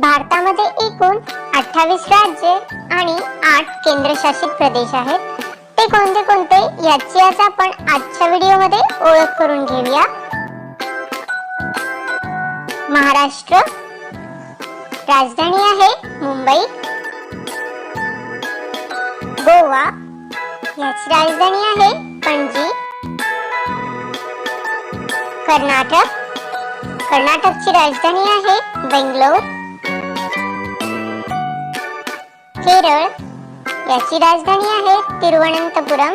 भारतामध्ये एकूण अठ्ठावीस राज्ये आणि आठ केंद्रशासित प्रदेश आहेत. ते कोणते कोणते याची आज आपण आजच्या व्हिडिओमध्ये ओळख करून घेऊया. महाराष्ट्र. राजधानी आहे मुंबई. गोवा. याची राजधानी आहे पणजी. कर्नाटक. कर्नाटकची राजधानी आहे बेंगलोर. केरळ. याची राजधानी आहे तिरुवनंतपुरम.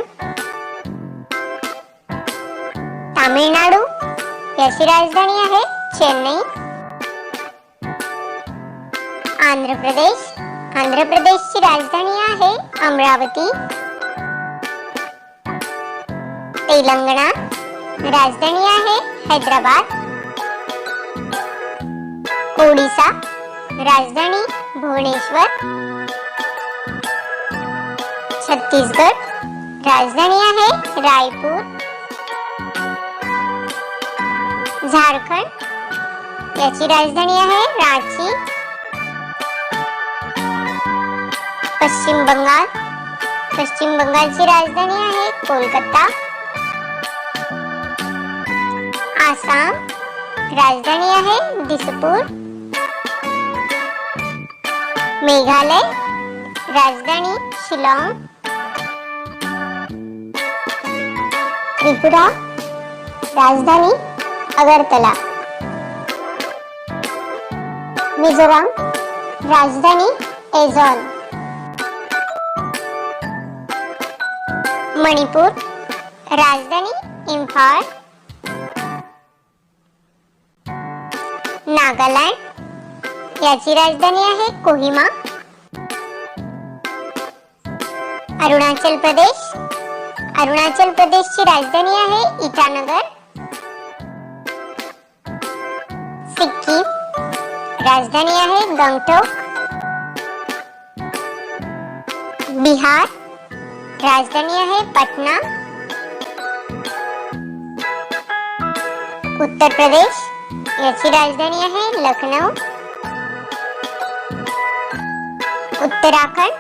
तामिळनाडू. याची राजधानी आहे चेन्नई. आंध्र प्रदेश आंध्र प्रदेशची राजधानी आहे अमरावती. तेलंगणा. राजधानी आहे हैदराबाद. ओडिसा. राजधानी भुवनेश्वर. छत्तीसगड राजधानी आहे रायपूर. झारखंड याची राजधानी आहे रांची. पश्चिम बंगाल पश्चिम बंगालची राजधानी आहे कोलकाता. आसाम राजधानी आहे दिसपूर. मेघालय राजधानी शिलाँग. त्रिपुरा राजधानी अगरतला. मिझोराम राजधानी एझॉन. मणिपूर राजधानी इम्फाळ. नागालँड याची राजधानी आहे कोहिमा. अरुणाचल प्रदेश अरुणाचल प्रदेशची राजधानी आहे इटानगर. सिक्कीम राजधानी आहे गंगटोक. बिहार राजधानी आहे पटना. उत्तर प्रदेश याची राजधानी आहे लखनौ. उत्तराखंड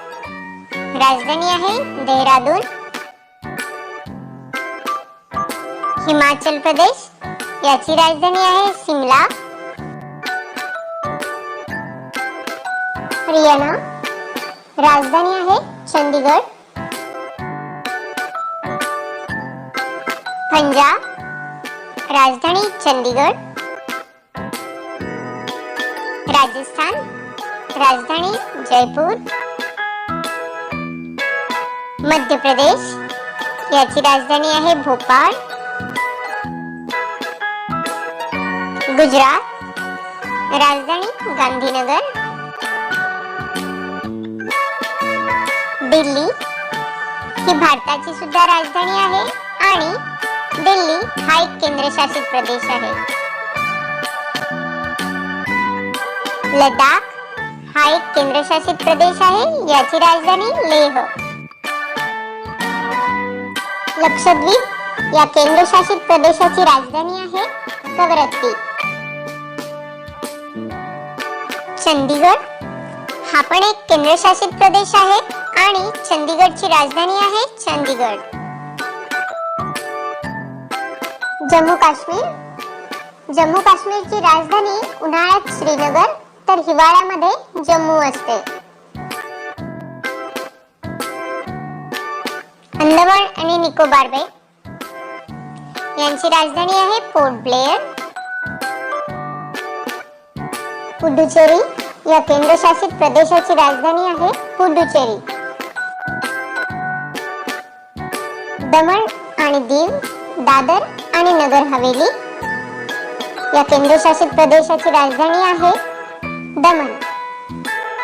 राजधानी आहे देहरादून. हिमाचल प्रदेश याची राजधानी आहे शिमला. हरियाणा राजधानी आहे चंदीगड. पंजाब राजधानी चंदीगड. राजस्थान राजधानी जयपूर. मध्य प्रदेश याची राजधानी आहे भोपाळ. गुजरात राजधानी गांधीनगर दिल्ली ही भारताची सुद्धा राजधानी आहे आणि दिल्ली हा एक केंद्रशासित प्रदेश आहे. लडाख हा एक केंद्रशासित प्रदेश आहे याची राजधानी लेह. लक्षद्वीप या केंद्रशासित प्रदेशाची राजधानी आहे कवरत्ती. चंदीगड? हा पण एक केंद्रशासित प्रदेश आहे आणि चंदीगडची राजधानी आहे चंदीगड. जम्मू काश्मीर? जम्मू काश्मीरची राजधानी उन्हाळ्यात श्रीनगर तर हिवाळ्यामध्ये जम्मू असते. अंदमान आणि निकोबार बेट यांची राजधानी आहे पोर्ट ब्लेअर. पुडुचेरी? या केंद्रशासित प्रदेशाची राजधानी आहे पुडुचेरी दमण आणि दीव दादर आणि नगर हवेली. या केंद्रशासित प्रदेशाची राजधानी आहे दमण.